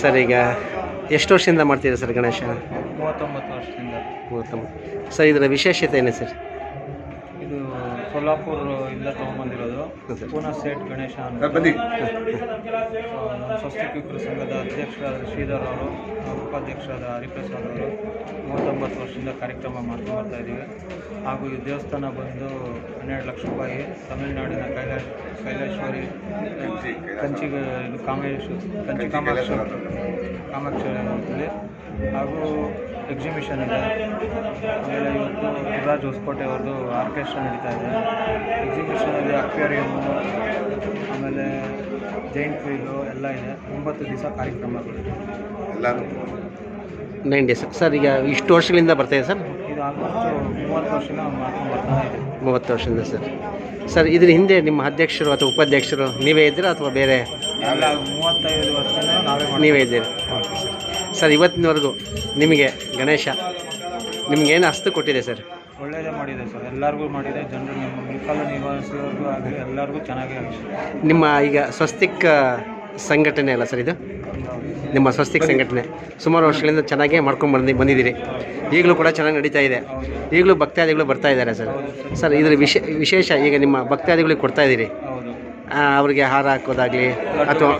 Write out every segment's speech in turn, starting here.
Sir ಈಗ ಎಷ್ಟು ವರ್ಷದಿಂದ ಮಾಡ್ತೀರಾ ಸರ್ ಗಣೇಶ? ಮೂವತ್ತೊಂಬತ್ತು ವರ್ಷದಿಂದ. ಮೂವತ್ತೊಂಬತ್ತು. ಸರ್ ಇದರ ವಿಶೇಷತೆ ಏನು ಸರ್? ಸೊಲ್ಲಾಪುರ ಇಂದ ತೊಗೊಂಬಂದಿರೋದು. ಸರ್. ಪೂನಾ ಸೇಟ್ ಗಣೇಶ ಅಂತ. ನಮ್ಮ ಸ್ವಸ್ತಿಕೃತರ ಸಂಘದ ಅಧ್ಯಕ್ಷರಾದ ಶ್ರೀಧರ್ ಅವರು ಉಪಾಧ್ಯಕ್ಷರಾದ ಹರಿಪ್ರಸಾದ್ ಅವರು ಮೂವತ್ತೊಂಬತ್ತು ವರ್ಷದಿಂದ ಕಾರ್ಯಕ್ರಮ ಮಾಡ್ತಾ ಬರ್ತಾ ಇದ್ದೀವಿ. ಹಾಗೂ ಈ ದೇವಸ್ಥಾನ ಬಂದು ಹನ್ನೆರಡು ಲಕ್ಷ ರೂಪಾಯಿ ತಮಿಳುನಾಡಿನ ಕೈಲಾಶ್ ಕೈಲೇಶ್ವರಿ ಕಂಚಿ ಇದು ಕಾಮೇಶ್ ಕಂಚಿ ಕಾಮಾಕ್ಷ ಕಾಮಾಕ್ಷ ಹಾಗೂ ಎಕ್ಸಿಬಿಷನ್ ಇದೆ. ಆಮೇಲೆ ಇವತ್ತು ಗುರುರಾಜ್ ಹೊಸಕೋಟೆ ಅವ್ರದ್ದು ಆರ್ಕೆಸ್ಟ್ರಾ ನಡೀತಾ ಇದೆ. ಎಕ್ಸಿಬಿಷನಲ್ಲಿ ಅಕ್ವೇರಿಯಮ್ಮು ಆಮೇಲೆ ಜೈಂಟ್ ವೀಲು ಎಲ್ಲ ಇದೆ. ಒಂಬತ್ತು ದಿವಸ ಕಾರ್ಯಕ್ರಮಗಳಿದೆ ನೈನ್ ಡೇಸ್ ಸರ್ ಈಗ ಇಷ್ಟು ವರ್ಷಗಳಿಂದ ಬರ್ತಾಯಿದೆ ಸರ್ ಇದು ಆಲ್ಮೋಸ್ಟ್ ಮೂವತ್ತು ವರ್ಷದಿಂದ ಮಾಡ್ಕೊಂಡು ಬರ್ತಾ ಇದೆ. ಮೂವತ್ತು ವರ್ಷದಿಂದ ಸರ್ ಸರ್ ಇದ್ರ ಹಿಂದೆ ನಿಮ್ಮ ಅಧ್ಯಕ್ಷರು ಅಥವಾ ಉಪಾಧ್ಯಕ್ಷರು ನೀವೇ ಇದ್ದೀರಾ ಅಥವಾ ಬೇರೆ? ಎಲ್ಲ ಮೂವತ್ತೈದು ವರ್ಷದಿಂದ ನಾವೇ ನೀವೇ ಇದ್ದೀರಿ? ಓಕೆ ಸರ್ ಸರ್ ಇವತ್ತಿನವರೆಗೂ ನಿಮಗೆ ಗಣೇಶ ನಿಮ್ಗೇನು ಅಸ್ತು ಕೊಟ್ಟಿದೆ ಸರ್ ಒಳ್ಳೇದೇ ಮಾಡಿದೆ ಸರ್. ಎಲ್ಲರಿಗೂ ಮಾಡಿದೆ. ಜನರು ನಮ್ಮ ಮುಲ್ಕಲ್ಲು ನಿವಾಸಿಯವ್ರಿಗೂ ಆಗಲಿ ಎಲ್ಲರಿಗೂ ಚೆನ್ನಾಗೇ ಆಗಿದೆ. ನಿಮ್ಮ ಈಗ ಸ್ವಸ್ತಿಕ್ ಸಂಘಟನೆ ಅಲ್ಲ ಸರ್ ಇದು? ನಿಮ್ಮ ಸ್ವಸ್ತಿಕ್ ಸಂಘಟನೆ. ಸುಮಾರು ವರ್ಷಗಳಿಂದ ಚೆನ್ನಾಗೇ ಮಾಡ್ಕೊಂಡು ಬಂದು ಬಂದಿದ್ದೀರಿ. ಈಗಲೂ ಕೂಡ ಚೆನ್ನಾಗಿ ನಡೀತಾ ಇದೆ. ಈಗಲೂ ಭಕ್ತಾದಿಗಳು ಬರ್ತಾ ಇದ್ದಾರೆ ಸರ್. ಸರ್ ಇದರ ವಿಶೇ ವಿಶೇಷ ಈಗ ನಿಮ್ಮ ಭಕ್ತಾದಿಗಳಿಗೆ ಕೊಡ್ತಾ ಇದ್ದೀರಿ. ಅವ್ರಿಗೆ ಹಾರ ಹಾಕೋದಾಗ್ಲಿ ಅಥವಾ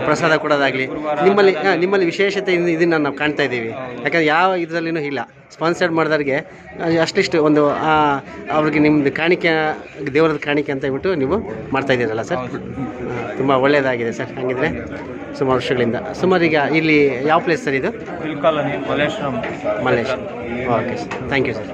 ಪ್ರಸಾದ ಕೊಡೋದಾಗಲಿ. ನಿಮ್ಮಲ್ಲಿ ನಿಮ್ಮಲ್ಲಿ ವಿಶೇಷತೆ ಇದ್- ಇದನ್ನ ನಾವು ಕಾಣ್ತಾ ಇದ್ದೀವಿ. ಯಾಕಂದ್ರೆ ಯಾವ ಇದರಲ್ಲಿನೂ ಇಲ್ಲ. ಸ್ಪಾನ್ಸರ್ಡ್ ಮಾಡಿದವ್ರಿಗೆ ಅಷ್ಟಿಷ್ಟು ಒಂದು ಅವ್ರಿಗೆ ನಿಮ್ಮದು ಕಾಣಿಕೆ ದೇವರದ ಕಾಣಿಕೆ ಅಂತ ಹೇಳ್ಬಿಟ್ಟು ನೀವು ಮಾಡ್ತಾ ಇದ್ದೀರಲ್ಲ ಸರ್? ತುಂಬ ಒಳ್ಳೆಯದಾಗಿದೆ ಸರ್. ಹಾಗಿದ್ರೆ ಸುಮಾರು ವರ್ಷಗಳಿಂದ. ಸುಮಾರು ಈಗ ಇಲ್ಲಿ ಯಾವ ಪ್ಲೇಸ್ ಸರ್ ಇದು? Mallesh okay sir. Thank you sir